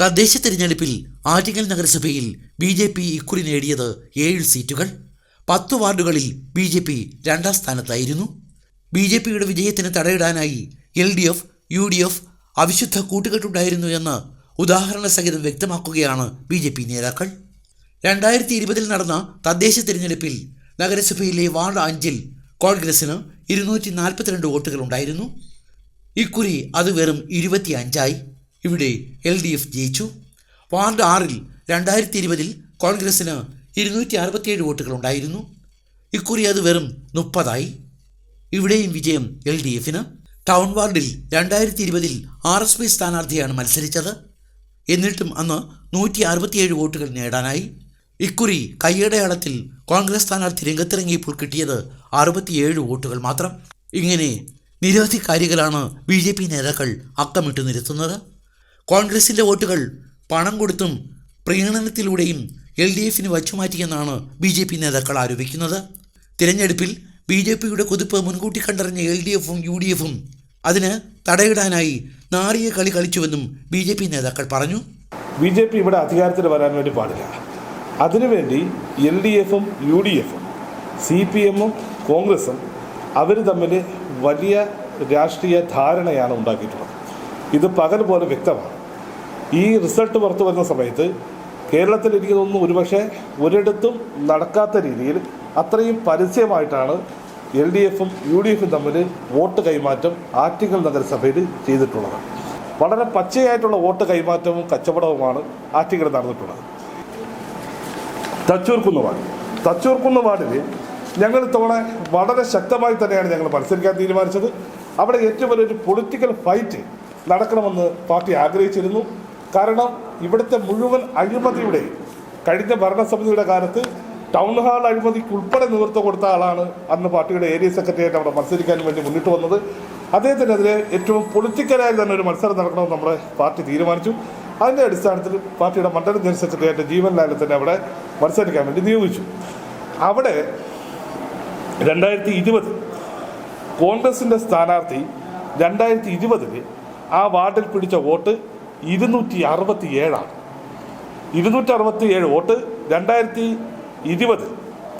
തദ്ദേശ തിരഞ്ഞെടുപ്പിൽ ആറ്റിങ്ങൽ നഗരസഭയിൽ ബി ജെ പി ഇക്കുറി നേടിയത് ഏഴ് സീറ്റുകൾ. പത്ത് വാർഡുകളിൽ ബി ജെ പി രണ്ടാം സ്ഥാനത്തായിരുന്നു. ബി ജെ പിയുടെ വിജയത്തിന് തടയിടാനായി L D F U D F അവിശുദ്ധ കൂട്ടുകെട്ടുണ്ടായിരുന്നു എന്ന് ഉദാഹരണ സഹിതം വ്യക്തമാക്കുകയാണ് ബി ജെ പി നേതാക്കൾ. രണ്ടായിരത്തി ഇരുപതിൽ നടന്ന തദ്ദേശ തിരഞ്ഞെടുപ്പിൽ നഗരസഭയിലെ വാർഡ് അഞ്ചിൽ കോൺഗ്രസിന് ഇരുന്നൂറ്റി നാൽപ്പത്തിരണ്ട് വോട്ടുകൾ ഉണ്ടായിരുന്നു ഇക്കുറി അത് വെറും ഇരുപത്തി അഞ്ചായി ഇവിടെ എൽ ഡി എഫ് ജയിച്ചു. വാർഡ് ആറിൽ രണ്ടായിരത്തി ഇരുപതിൽ കോൺഗ്രസിന് ഇരുന്നൂറ്റി അറുപത്തിയേഴ് വോട്ടുകളുണ്ടായിരുന്നു. ഇക്കുറി അത് വെറും മുപ്പതായി. ഇവിടെയും വിജയം എൽ ഡി എഫിന്. ടൗൺ വാർഡിൽ രണ്ടായിരത്തി ഇരുപതിൽ ആർ എസ് പി സ്ഥാനാർത്ഥിയാണ് മത്സരിച്ചത്. എന്നിട്ടും അന്ന് നൂറ്റി അറുപത്തിയേഴ് വോട്ടുകൾ നേടാനായി. ഇക്കുറി കയ്യടയാളത്തിൽ കോൺഗ്രസ് സ്ഥാനാർത്ഥി രംഗത്തിറങ്ങിയപ്പോൾ കിട്ടിയത് അറുപത്തിയേഴ് വോട്ടുകൾ മാത്രം. ഇങ്ങനെ നിരവധി കാര്യങ്ങളാണ് ബി ജെ പി നേതാക്കൾ അക്കമിട്ട് നിരത്തുന്നത്. കോൺഗ്രസിന്റെ വോട്ടുകൾ പണം കൊടുത്തും പ്രീണനത്തിലൂടെയും എൽ ഡി എഫിന് വച്ചുമാറ്റിയെന്നാണ് ബി ജെ പി നേതാക്കൾ ആരോപിക്കുന്നത്. തിരഞ്ഞെടുപ്പിൽ ബി ജെ പിയുടെ കുതിപ്പ് മുൻകൂട്ടി കണ്ടറിഞ്ഞ എൽ ഡി എഫും യു ഡി എഫും അതിന് തടയിടാനായി നാറിയ കളി കളിച്ചുവെന്നും ബി ജെ പി നേതാക്കൾ പറഞ്ഞു. ബി ജെ പി ഇവിടെ അധികാരത്തിൽ വരാൻ വേണ്ടി പാടില്ല. അതിനുവേണ്ടി എൽ ഡി എഫും യു ഡി എഫും സി പി എമ്മും കോൺഗ്രസും അവർ തമ്മിൽ വലിയ രാഷ്ട്രീയ ധാരണയാണ് ഉണ്ടാക്കിയിട്ടുള്ളത്. ഇത് പകൽ പോലെ വ്യക്തമാണ്. ഈ റിസൾട്ട് പുറത്തു വരുന്ന സമയത്ത് കേരളത്തിൽ എനിക്ക് തോന്നുന്നു ഒരുപക്ഷെ ഒരിടത്തും നടക്കാത്ത രീതിയിൽ അത്രയും പരസ്യമായിട്ടാണ് എൽ ഡി എഫും യു ഡി എഫും തമ്മിൽ വോട്ട് കൈമാറ്റം ആറ്റിങ്ങൽ നഗരസഭയിൽ ചെയ്തിട്ടുള്ളത്. വളരെ പച്ചയായിട്ടുള്ള വോട്ട് കൈമാറ്റവും കച്ചവടവുമാണ് ആറ്റിങ്ങൽ നടന്നിട്ടുള്ളത്. തച്ചൂർക്കുന്ന് വാർഡ് തച്ചൂർക്കുന്ന് വാർഡിൽ ഞങ്ങൾ ഇത്തവണ വളരെ ശക്തമായി തന്നെയാണ് ഞങ്ങൾ മത്സരിക്കാൻ തീരുമാനിച്ചത്. അവിടെ ഏറ്റവും വലിയൊരു പൊളിറ്റിക്കൽ ഫൈറ്റ് നടക്കണമെന്ന് പാർട്ടി ആഗ്രഹിച്ചിരുന്നു. കാരണം ഇവിടുത്തെ മുഴുവൻ അഴിമതിയുടെ കഴിഞ്ഞ ഭരണസമിതിയുടെ കാലത്ത് ടൗൺ ഹാൾ അഴിമതിക്ക് ഉൾപ്പെടെ നേതൃത്വം കൊടുത്ത ആളാണ് അന്ന് പാർട്ടിയുടെ ഏരിയ സെക്രട്ടറിയായിട്ട് അവിടെ മത്സരിക്കാൻ വേണ്ടി മുന്നിട്ട് വന്നത്. അദ്ദേഹത്തിനെതിരെ ഏറ്റവും പൊളിറ്റിക്കലായി തന്നെ ഒരു മത്സരം നടക്കണമെന്ന് നമ്മുടെ പാർട്ടി തീരുമാനിച്ചു. അതിന്റെ അടിസ്ഥാനത്തിൽ പാർട്ടിയുടെ മണ്ഡലം ജനറൽ സെക്രട്ടറിയായിട്ട് ജീവൻ ലാലിനെ തന്നെ അവിടെ മത്സരിക്കാൻ വേണ്ടി നിയോഗിച്ചു. അവിടെ രണ്ടായിരത്തി ഇരുപത് കോൺഗ്രസിന്റെ സ്ഥാനാർത്ഥി രണ്ടായിരത്തി ഇരുപതിൽ ആ വാർഡിൽ പിടിച്ച വോട്ട് ഇരുന്നൂറ്റി അറുപത്തി ഏഴാണ് ഇരുന്നൂറ്റി അറുപത്തി ഏഴ് വോട്ട് രണ്ടായിരത്തി ഇരുപത്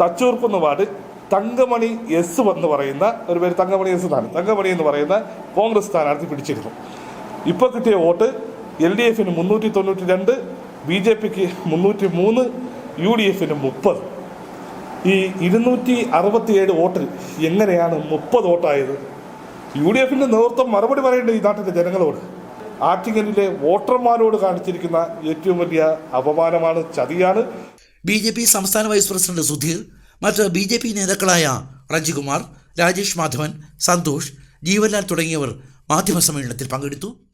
തച്ചൂർക്കുന്ന് വാർഡ് തങ്കമണി എസ് എന്ന് പറയുന്ന ഒരു പേര് തങ്കമണി എസ് എന്നാണ്. തങ്കമണി എന്ന് പറയുന്ന കോൺഗ്രസ് സ്ഥാനാർത്ഥി പിടിച്ചിരുന്നു. ഇപ്പോൾ കിട്ടിയ വോട്ട് എൽ ഡി എഫിന് മുന്നൂറ്റി തൊണ്ണൂറ്റി രണ്ട് ബി ജെ പിക്ക് മുന്നൂറ്റി മൂന്ന് യു ഡി എഫിന് മുപ്പത്. ഈ ഇരുന്നൂറ്റി അറുപത്തിയേഴ് വോട്ട് എങ്ങനെയാണ് മുപ്പത് വോട്ടായത്? യു ഡി എഫിന്റെ നേതൃത്വം മറുപടി പറയേണ്ടത് ഈ നാട്ടിലെ ജനങ്ങളോട്? ആറ്റിങ്ങലിലെ വോട്ടർമാരോട് കാണിച്ചിരിക്കുന്ന ഏറ്റവും വലിയ അപമാനമാണ് ചതിയാണ്. ബി ജെ പി സംസ്ഥാന വൈസ് പ്രസിഡന്റ് സുധീർ മറ്റ് ബി ജെ പി നേതാക്കളായ റജികുമാർ രാജേഷ് മാധവൻ സന്തോഷ് ജീവൻലാൽ തുടങ്ങിയവർ മാധ്യമ സമ്മേളനത്തിൽ പങ്കെടുത്തു.